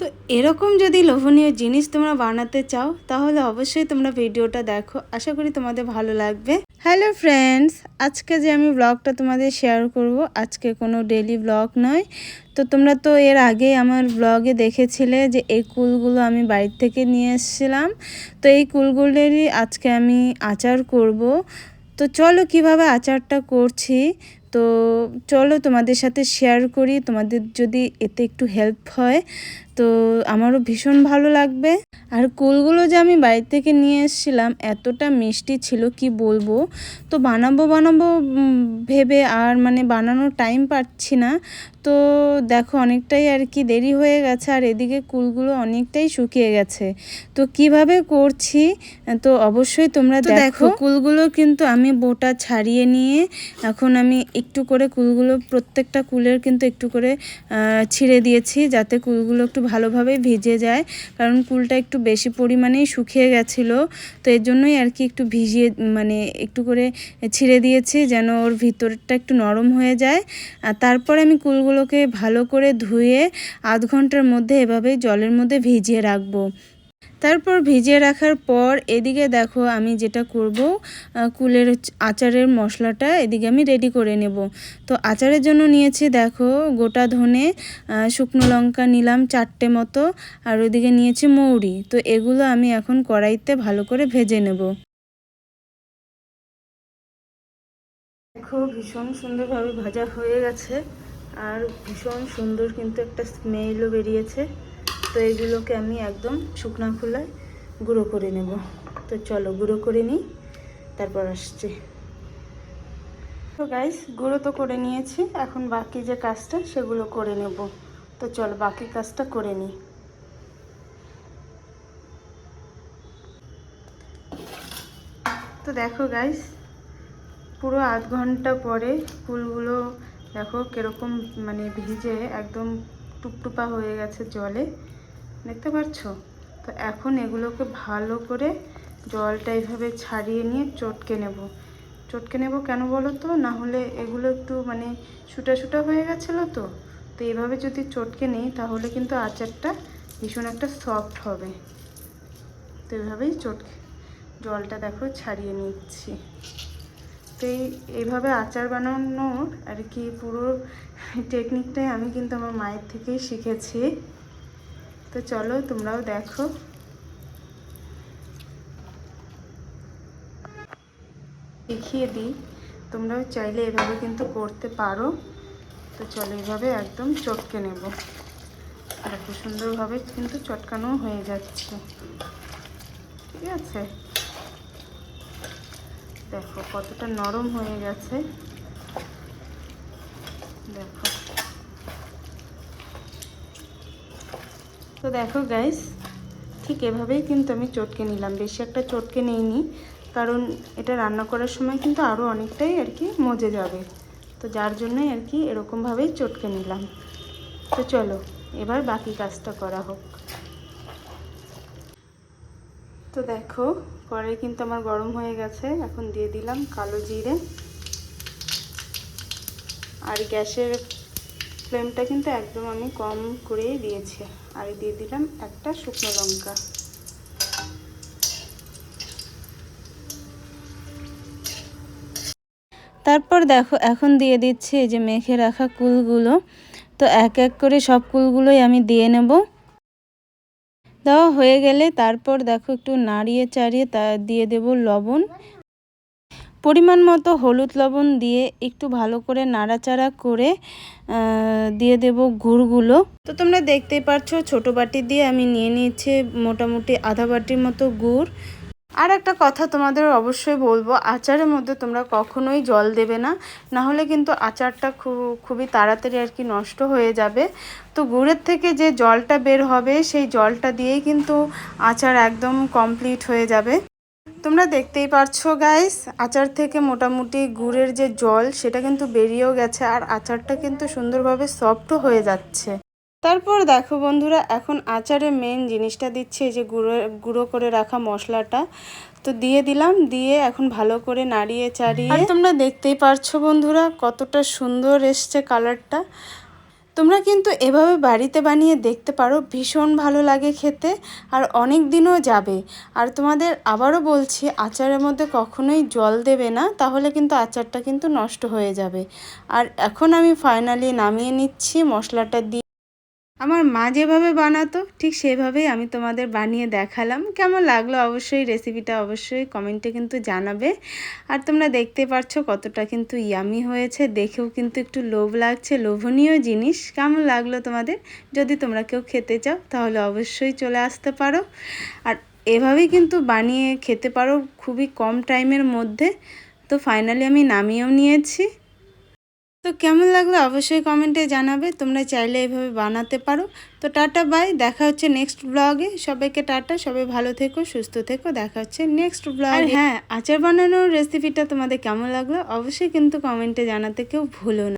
তো এরকম যদি লোভনীয় জিনিস তোমরা বানাতে চাও, তাহলে অবশ্যই তোমরা ভিডিওটা দেখো। আশা করি তোমাদের ভালো লাগবে। হ্যালো ফ্রেন্ডস, আজকে যে আমি ব্লগটা তোমাদের শেয়ার করব, আজকে কোনো ডেলি ব্লগ নয়। তো তোমরা তো এর আগে আমার ব্লগে দেখেছিলে যে এই কুলগুলো আমি বাড়ির থেকে নিয়ে এসেছিলাম। তো এই কুলগুলোরই আজকে আমি আচার করব। তো চলো কীভাবে আচারটা করছি, তো চলো তোমাদের সাথে শেয়ার করি। তোমাদের যদি এতে একটু হেল্প হয় তো আমারও ভীষণ ভালো লাগবে। আর কুলগুলো যে আমি বাড়ি থেকে নিয়ে এসেছিলাম এতটা মিষ্টি ছিল কি বলব? তো বানাবো বানাবো ভেবে আর মানে বানানোর টাইম পাচ্ছি না। তো দেখো অনেকটাই আর কি দেরি হয়ে গেছে আর এদিকে কুলগুলো অনেকটাই শুকিয়ে গেছে। তো কীভাবে করছি? তো অবশ্যই তোমরা দেখো। কুলগুলো কিন্তু আমি বোটা ছাড়িয়ে নিয়ে এখন আমি একটু করে কুলগুলো প্রত্যেকটা কুলের কিন্তু একটু করে ছিঁড়ে দিয়েছি যাতে কুলগুলো একটু ভালোভাবে ভিজে যায়। কারণ কুলটা একটু বেশি পরিমাণেই শুকিয়ে গেছিল। তো এর জন্যই আর কি একটু ভিজিয়ে মানে একটু করে ছিঁড়ে দিয়েছি যেন ওর ভিতরটা একটু নরম হয়ে যায়। আর তারপরে আমি কুলগুলোকে ভালো করে ধুয়ে আধ ঘণ্টার মধ্যে এভাবেই জলের মধ্যে ভিজিয়ে রাখব। তারপর ভিজিয়ে রাখার পর এদিকে দেখো আমি যেটা করব কুলের আচারের মশলাটা এদিকে আমি রেডি করে নেব। তো আচারের জন্য নিয়েছি দেখো গোটা ধনে শুকনো লঙ্কা নিলাম চারটে মতো, আর ওদিকে নিয়েছি মৌরি। তো এগুলো আমি এখন কড়াইতে ভালো করে ভেজে নেব। দেখো ভীষণ সুন্দরভাবে ভাজা হয়ে গেছে, আর ভীষণ সুন্দর কিন্তু একটা স্মেলও বেরিয়েছে। তো এগুলোকে আমি একদম শুকনা খোলায় গুঁড়ো করে নেব। তো চলো গুঁড়ো করে নিই, তারপর আসছি। তো গাইস গুঁড়ো তো করে নিয়েছি, এখন বাকি যে কাজটা সেগুলো করে নেব। তো চলো বাকি কাজটা করে নিই। তো দেখো গাইস পুরো আধ ঘণ্টা পরে ফুলগুলো দেখো কীরকম মানে ভিজে একদম টুপটুপা হয়ে গেছে জলে। দেখতে পাচ্ছ তো এখন এগুলোকে ভালো করে জলটা এইভাবে ছাড়িয়ে নিয়ে চটকে নেব। চটকে নেব কেন বলো তো? না হলে এগুলো একটু মানে শুটা শুটা হয়ে গেছিল তো। তো এইভাবে যদি চটকে নিই, তাহলে কিন্তু আচারটা ভীষণ একটা সফট হবে। তো এইভাবেই চটকে জলটা দেখো ছাড়িয়ে নিচ্ছি। তো এই, এইভাবে আচার বানানোর আর কি পুরো টেকনিকটাই আমি কিন্তু আমার মায়ের থেকেই শিখেছি। তো চলো তোমরাও দেখো। দেখিয়ে দিই, তোমরাও চাইলে এভাবে কিন্তু করতে পারো। তো চলো এভাবে একদম চটকে নেব। দেখো সুন্দরভাবে কিন্তু চটকানো হয়ে যাচ্ছে। ঠিক আছে? দেখো কতটা নরম হয়ে গেছে দেখো তো দেখো গাইস ঠিক এভাবেই কিন্তু আমি চটকে নিলাম। বেশি একটা চটকে নিইনি, কারণ এটা রান্না করার সময় কিন্তু আরও অনেকটাই আর কি মজে যাবে। তো যার জন্যই আর কি এরকমভাবেই চটকে নিলাম। তো চলো, এবার বাকি কাজটা করা হোক। তো দেখো, কড়াই কিন্তু আমার গরম হয়ে গেছে, এখন দিয়ে দিলাম কালো জিরে। আর গ্যাসের ফ্লেমটা কিন্তু একদম আমি কম করেই দিয়েছি। আর দিয়ে দিলাম একটা শুকনো লঙ্কা। তারপর দেখো, এখন দিয়ে দিচ্ছি এই যে মেখে রাখা কুলগুলো। তো এক এক করে সব কুলগুলোই আমি দিয়ে নেব। দেওয়া হয়ে গেলে তারপর দেখো একটু নাড়িয়ে চাড়িয়ে তা দিয়ে দেব লবণ। পরিমাণ মতো হলুদ লবণ দিয়ে একটু ভালো করে নাড়াচাড়া করে দিয়ে দেব গুড়গুলো। তো তোমরা দেখতেই পাচ্ছ ছোট বাটি দিয়ে আমি নিয়ে নিয়েছি মোটামুটি আধা বাটির মতো গুড়। আর একটা কথা তোমাদের অবশ্যই বলব, আচারের মধ্যে তোমরা কখনোই জল দেবে না না হলে কিন্তু আচারটা খুব, খুবই তাড়াতাড়ি আর কি নষ্ট হয়ে যাবে। তো গুড়ের থেকে যে জলটা বের হবে, সেই জলটা দিয়েই কিন্তু আচার একদম কমপ্লিট হয়ে যাবে। তোমরা দেখতেই পারছ গাইস আচার থেকে মোটামুটি গুড়ের যে জল, সেটা কিন্তু বেরিয়েও গেছে আর আচারটা কিন্তু সুন্দরভাবে সফটও হয়ে যাচ্ছে। তারপর দেখো বন্ধুরা, এখন আচারে মেন জিনিসটা দিচ্ছে যে গুঁড়ো গুঁড়ো করে রাখা মশলাটা। তো দিয়ে দিলাম, দিয়ে এখন ভালো করে নাড়িয়ে চাড়িয়ে তোমরা দেখতেই পারছ বন্ধুরা, কতটা সুন্দর এসছে কালারটা তোমরা কিন্তু এভাবে বাড়িতে বানিয়ে দেখতে পারো, ভীষণ ভালো লাগে খেতে আর অনেক দিনও যাবে। আর তোমাদের আবারও বলছি, আচারের মধ্যে কখনোই জল দেবে না, তাহলে কিন্তু আচারটা কিন্তু নষ্ট হয়ে যাবে। আর এখন আমি ফাইনালি নামিয়ে নিচ্ছি, মশলাটা দিয়ে আমার মা যেভাবে বানাতো, ঠিক সেভাবেই আমি তোমাদের বানিয়ে দেখালাম। কেমন লাগল অবশ্যই রেসিপিটা অবশ্যই কমেন্টে কিন্তু জানাবে। আর তোমরা দেখতে পাচ্ছ কতটা কিন্তু ইয়ামি হয়েছে, দেখেও কিন্তু একটু লোভ লাগছে, লোভনীয় জিনিস। কেমন লাগল তোমাদের? যদি তোমরা কেউ খেতে চাও, তাহলে অবশ্যই চলে আসতে পারো। আর এভাবেই কিন্তু বানিয়ে খেতে পারো খুবই কম টাইমের মধ্যে। তো ফাইনালি আমি নামিয়েও নিয়েছি। তো কেমন লাগল অবশ্যই কমেন্টে জানাবে, তোমরা চাইলে এভাবে বানাতে পারো। তো টাটা বাই দেখা হচ্ছে নেক্সট ব্লগে সবাইকে টাটা, সবাই ভালো থেকো, সুস্থ থেকো, দেখা হচ্ছে নেক্সট ব্লগ হ্যাঁ আচার বানানোর রেসিপিটা তোমাদের কেমন লাগল অবশ্যই কিন্তু কমেন্টে জানাতে কেউ ভুলো না।